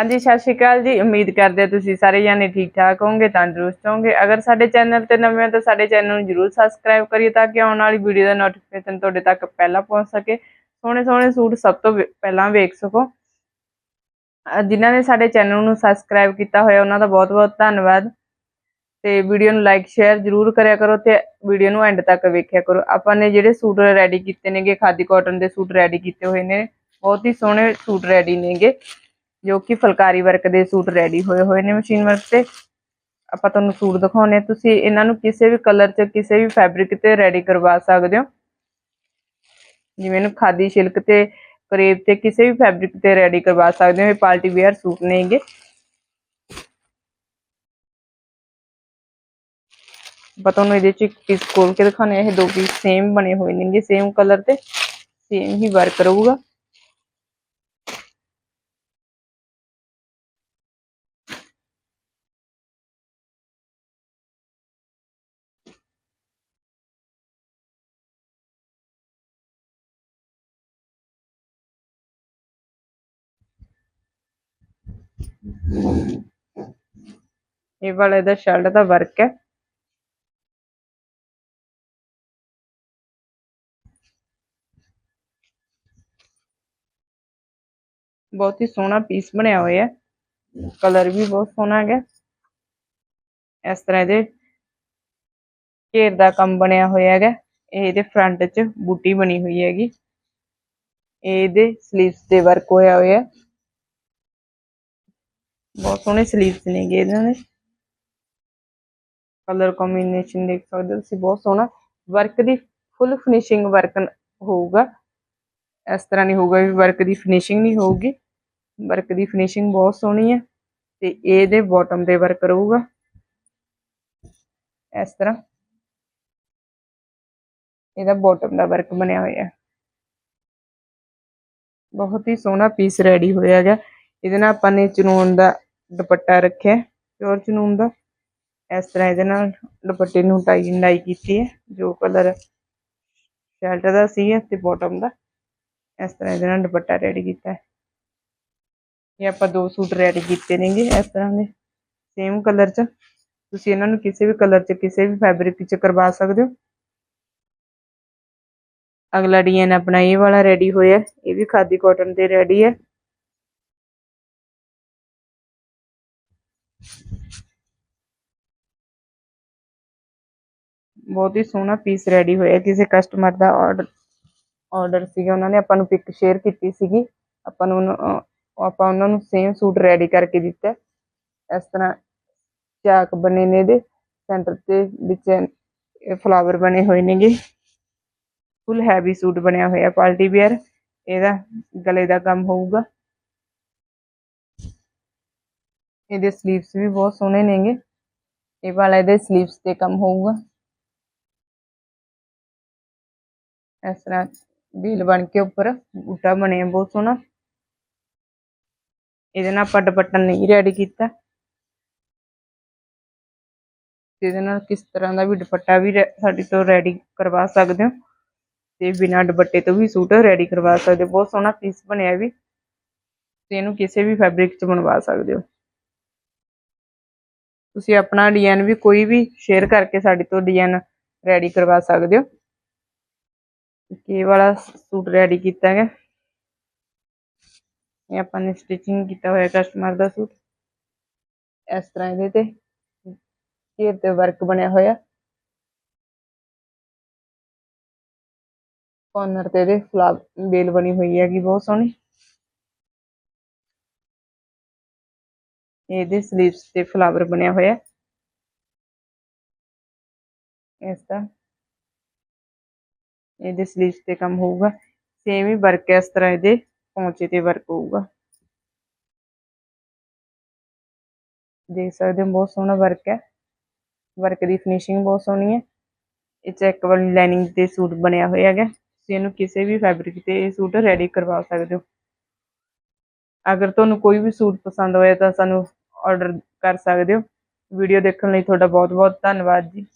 ਹਾਂਜੀ, ਸਤਿ ਸ਼੍ਰੀ ਅਕਾਲ ਜੀ। ਉਮੀਦ ਕਰਦੇ ਹਾਂ ਤੁਸੀਂ ਸਾਰੇ ਜਾਣੇ ਠੀਕ ਠਾਕ ਹੋਵੋਗੇ, ਤੰਦਰੁਸਤ ਹੋਵੋਗੇ। ਅਗਰ ਸਾਡੇ ਚੈਨਲ ਤੇ ਨਵੇਂ ਹੋ ਤਾਂ ਸਾਡੇ ਚੈਨਲ ਨੂੰ ਜਰੂਰ ਸਬਸਕ੍ਰਾਈਬ ਕਰਿਓ ਤਾਂ ਕਿ ਆਉਣ ਵਾਲੀ ਵੀਡੀਓ ਦਾ ਨੋਟੀਫਿਕੇਸ਼ਨ ਤੁਹਾਡੇ ਤੱਕ ਪਹਿਲਾਂ ਪਹੁੰਚ ਸਕੇ। ਸੋਹਣੇ ਸੋਹਣੇ ਸੂਟ ਸਭ ਤੋਂ ਪਹਿਲਾਂ ਵੇਖ ਸਕੋ। ਅਹ ਜਿਨ੍ਹਾਂ ਨੇ ਸਾਡੇ ਚੈਨਲ ਨੂੰ ਸਬਸਕ੍ਰਾਈਬ ਕੀਤਾ ਹੋਇਆ, ਉਹਨਾਂ ਦਾ ਬਹੁਤ ਬਹੁਤ ਧੰਨਵਾਦ। ਤੇ ਵੀਡੀਓ ਨੂੰ ਲਾਈਕ ਸ਼ੇਅਰ ਜਰੂਰ ਕਰਿਆ ਕਰੋ ਤੇ ਵੀਡੀਓ ਨੂੰ ਐਂਡ ਤੱਕ ਵੇਖਿਆ ਕਰੋ। ਆਪਾਂ ਨੇ ਜਿਹੜੇ ਸੂਟ ਰੈਡੀ ਕੀਤੇ ਨੇਗੇ, ਖਾਦੀ ਕਾਟਨ ਦੇ ਸੂਟ ਰੈਡੀ ਕੀਤੇ ਹੋਏ ਨੇ, ਬਹੁਤ ਹੀ ਸੋਹਣੇ ਸੂਟ ਰੈਡੀ ਨੇਗੇ। ਜੋ ਕਿ ਫੁਲਕਾਰੀ ਵਰਕ ਦੇ ਸੂਟ ਰੈਡੀ ਹੋਏ ਹੋਏ ਨੇ ਮਸ਼ੀਨ ਵਰਕ ਤੇ। ਆਪਾਂ ਤੁਹਾਨੂੰ ਸੂਟ ਦਿਖਾਉਣੇ ਤੁਸੀਂ ਇਹਨਾਂ ਨੂੰ ਕਿਸੇ ਵੀ ਕਲਰ 'ਚ ਕਿਸੇ ਵੀ ਫੈਬਰਿਕ ਤੇ ਰੈਡੀ ਕਰਵਾ ਸਕਦੇ ਹੋ। ਜਿਵੇਂ ਇਹਨੂੰ ਖਾਦੀ ਸਿਲਕ ਤੇ ਕਰੇਬ ਤੇ, ਕਿਸੇ ਵੀ ਫੈਬਰਿਕ ਤੇ ਰੈਡੀ ਕਰਵਾ ਸਕਦੇ ਹੋ। ਇਹ ਪਾਰਟੀ ਵੇਅਰ ਸੂਟ ਨੇਗੇ ਆਪਾਂ ਤੁਹਾਨੂੰ ਇਹਦੇ ਚ ਇੱਕ ਪੀਸ ਖੋਲ ਕੇ ਦਿਖਾਣੇ ਆ ਇਹ ਦੋ ਪੀਸ ਸੇਮ ਬਣੇ ਹੋਏ ਨੇਗੇ ਸੇਮ ਕਲਰ ਤੇ। ਸੇਮ ਹੀ ਵਰਕ ਰਹੂਗਾ। ਇਹ ਵਾਲਾ ਇਹਦਾ ਸ਼ਰਟ ਦਾ ਵਰਕ ਹੈ ਬਹੁਤ ਹੀ ਸੋਹਣਾ ਪੀਸ ਬਣਿਆ ਹੋਇਆ ਹੈ ਕਲਰ ਵੀ ਬਹੁਤ ਸੋਹਣਾ ਹੈਗਾ ਇਸ ਤਰ੍ਹਾਂ ਇਹਦੇ ਘੇਰ ਦਾ ਕੰਮ ਬਣਿਆ ਹੋਇਆ ਹੈਗਾ ਇਹ ਇਹਦੇ ਫਰੰਟ 'ਚ ਬੂਟੀ ਬਣੀ ਹੋਈ ਹੈਗੀ ਇਹ ਇਹਦੇ ਸਲੀਵਸ ਤੇ ਵਰਕ ਹੋਇਆ ਹੋਇਆ ਹੈ ਬਹੁਤ ਸੋਹਣੇ ਸਲੀਵਸ ਨੇਗੇ ਇਹਨਾਂ ਦੇ। ਕਲਰ ਕੰਬੀਨੇਸ਼ਨ ਦੇਖ ਸਕਦੇ ਹੋ ਤੁਸੀਂ, ਬਹੁਤ ਸੋਹਣਾ। ਵਰਕ ਦੀ ਫੁੱਲ ਫਿਨਿਸ਼ਿੰਗ ਵਰਕ ਹੋਊਗਾ। ਇਸ ਤਰ੍ਹਾਂ ਨਹੀਂ ਹੋਊਗਾ ਵੀ ਵਰਕ ਦੀ ਫਿਨਿਸ਼ਿੰਗ ਨਹੀਂ ਹੋਊਗੀ। ਵਰਕ ਦੀ ਫਿਨਿਸ਼ਿੰਗ ਬਹੁਤ ਸੋਹਣੀ ਹੈ ਤੇ ਇਹਦੇ ਬਾਟਮ ਦੇ ਵਰਕ ਰਹੂਗਾ। ਇਸ ਤਰ੍ਹਾਂ ਇਹਦਾ ਬਾਟਮ ਦਾ ਵਰਕ ਬਣਿਆ ਹੋਇਆ। ਹੈ ਬਹੁਤ ਹੀ ਸੋਹਣਾ ਪੀਸ ਰੈਡੀ ਹੋਇਆ ਹੈਗਾ। ਇਹਦੇ ਨਾਲ ਆਪਾਂ ਨੇ ਚਨੂਨ ਦਾ ਦੁਪੱਟਾ ਰੱਖਿਆ ਪਿਓਰ ਚਨੂਨ ਦਾ। ਇਸ ਤਰ੍ਹਾਂ ਇਹਦੇ ਨਾਲ ਦੁਪੱਟੇ ਨੂੰ ਟਾਈ ਨਾਈ ਕੀਤੀ ਹੈ, ਜੋ ਕਲਰ ਸ਼ਰਟ ਦਾ ਸੀ ਤੇ ਬਾਟਮ ਦਾ। ਇਸ ਤਰ੍ਹਾਂ ਇਹਦੇ ਨਾਲ ਦੁਪੱਟਾ ਰੈਡੀ ਕੀਤਾ ਹੈ। ਇਹ ਆਪਾਂ ਦੋ ਸੂਟ ਰੈਡੀ ਕੀਤੇ ਨੇਗੇ ਇਸ ਤਰ੍ਹਾਂ ਦੇ। ਸੇਮ ਕਲਰ 'ਚ। ਤੁਸੀਂ ਇਹਨਾਂ ਨੂੰ ਕਿਸੇ ਵੀ ਕਲਰ 'ਚ, ਕਿਸੇ ਵੀ ਫੈਬਰਿਕ 'ਚ ਕਰਵਾ ਸਕਦੇ ਹੋ। ਅਗਲਾ ਡਿਜ਼ਾਈਨ ਆਪਣਾ ਇਹ ਵਾਲਾ ਰੈਡੀ ਹੋਇਆ ਇਹ ਵੀ ਖਾਦੀ ਕਾਟਨ ਤੇ ਰੈਡੀ ਹੈ। ਬਹੁਤ ਹੀ ਸੋਹਣਾ ਪੀਸ ਰੈਡੀ ਹੋਇਆ ਕਿਸੇ ਕਸਟਮਰ ਦਾ ਆਰਡਰ ਆਰਡਰ ਸੀਗਾ, ਉਹਨਾਂ ਨੇ ਆਪਾਂ ਨੂੰ ਪਿਕ ਸ਼ੇਅਰ ਕੀਤੀ ਸੀਗੀ। ਆਪਾਂ ਨੂੰ ਆਪਾਂ ਉਹਨਾਂ ਨੂੰ ਸੇਮ ਸੂਟ ਰੈਡੀ ਕਰਕੇ ਦਿੱਤਾ ਇਸ ਤਰ੍ਹਾਂ ਚਾਕ ਬਣੇ ਨੇ ਇਹਦੇ। ਸੈਂਟਰ ਤੇ ਵਿੱਚ ਫਲਾਵਰ ਬਣੇ ਹੋਏ ਨੇਗੇ। ਫੁੱਲ ਹੈਵੀ ਸੂਟ ਬਣਿਆ ਹੋਇਆ ਪਾਰਟੀ ਵੇਅਰ ਇਹਦਾ ਗਲੇ ਦਾ ਕੰਮ ਹੋਊਗਾ। ਇਹਦੇ ਸਲੀਵਸ ਵੀ ਬਹੁਤ ਸੋਹਣੇ ਨੇਗੇ। ਇਹ ਵਾਲਾ ਇਹਦੇ ਸਲੀਵਸ ਤੇ ਕੰਮ ਹੋਊਗਾ। ਇਸ ਤਰ੍ਹਾਂ ਡੀਲ ਬਣ ਕੇ ਉੱਪਰ ਬੂਟਾ ਬਣਿਆ, ਬਹੁਤ ਸੋਹਣਾ। ਇਹਦੇ ਨਾਲ ਆਪਾਂ ਦੁਪੱਟਾ ਨਹੀਂ ਰੈਡੀ ਕੀਤਾ। ਇਹਦੇ ਨਾਲ ਕਿਸ ਤਰ੍ਹਾਂ ਦਾ ਵੀ ਦੁਪੱਟਾ ਵੀ ਰੈ- ਸਾਡੇ ਤੋਂ ਰੈਡੀ ਕਰਵਾ ਸਕਦੇ ਹੋ। ਤੇ ਬਿਨਾਂ ਦੁਪੱਟੇ ਤੋਂ ਵੀ ਸੂਟ ਰੈਡੀ ਕਰਵਾ ਸਕਦੇ ਹੋ। ਬਹੁਤ ਸੋਹਣਾ ਪੀਸ ਬਣਿਆ ਵੀ। ਤੇ ਇਹਨੂੰ ਕਿਸੇ ਵੀ ਫੈਬਰਿਕ 'ਚ ਬਣਵਾ ਸਕਦੇ ਹੋ। ਤੁਸੀਂ ਆਪਣਾ ਡਿਜ਼ਾਈਨ ਵੀ ਕੋਈ ਵੀ ਸ਼ੇਅਰ ਕਰਕੇ ਸਾਡੇ ਤੋਂ ਡਿਜ਼ਾਈਨ ਰੈਡੀ ਕਰਵਾ ਸਕਦੇ ਹੋ। ਇਹ ਵਾਲਾ ਸੂਟ ਰੈਡੀ ਕੀਤਾ ਹੈ ਇਹ ਆਪਾਂ ਨੇ ਸਟਿਚਿੰਗ ਕੀਤਾ ਹੋਇਆ ਕਸਟਮਰ ਦਾ ਸੂਟ। ਇਸ ਤਰ੍ਹਾਂ ਇਹਦੇ ਤੇ ਘੇਰ ਤੇ ਵਰਕ ਬਣਿਆ ਹੋਇਆ। ਕਾਰਨਰ ਤੇ ਇਹਦੇ ਫਲਾਵਰ ਬੇਲ ਬਣੀ ਹੋਈ ਹੈਗੀ, ਬਹੁਤ ਸੋਹਣੀ। ਇਹਦੇ ਸਲੀਵਸ ਤੇ ਫਲਾਵਰ ਬਣਿਆ ਹੋਇਆ। ਇਸ ਦਾ ਇਹਦੇ ਸਲੀਵਸ ਤੇ ਕੰਮ ਹੋਊਗਾ। ਸੇਮ ਹੀ ਵਰਕ ਇਸ ਤਰ੍ਹਾਂ ਇਹਦੇ ਪੌਂਚੇ ਤੇ ਵਰਕ ਹੋਊਗਾ। ਦੇਖ ਸਕਦੇ ਹੋ, ਬਹੁਤ ਸੋਹਣਾ ਵਰਕ ਹੈ। ਵਰਕ ਦੀ ਫਿਨਿਸ਼ਿੰਗ ਬਹੁਤ ਸੋਹਣੀ ਹੈ। ਇਹ ਚੈੱਕ ਵਾਲੀ ਲਾਈਨਿੰਗ ਤੇ ਸੂਟ ਬਣਿਆ ਹੋਇਆ ਹੈਗਾ। ਤੁਸੀਂ ਇਹਨੂੰ ਕਿਸੇ ਵੀ ਫੈਬਰਿਕ ਤੇ ਇਹ ਸੂਟ ਰੈਡੀ ਕਰਵਾ ਸਕਦੇ ਹੋ। ਅਗਰ ਤੁਹਾਨੂੰ ਕੋਈ ਵੀ ਸੂਟ ਪਸੰਦ ਹੋਇਆ ਤਾਂ ਸਾਨੂੰ ਆਰਡਰ ਕਰ ਸਕਦੇ ਹੋ। ਵੀਡੀਓ ਦੇਖਣ ਲਈ ਤੁਹਾਡਾ ਬਹੁਤ ਬਹੁਤ ਧੰਨਵਾਦ ਜੀ।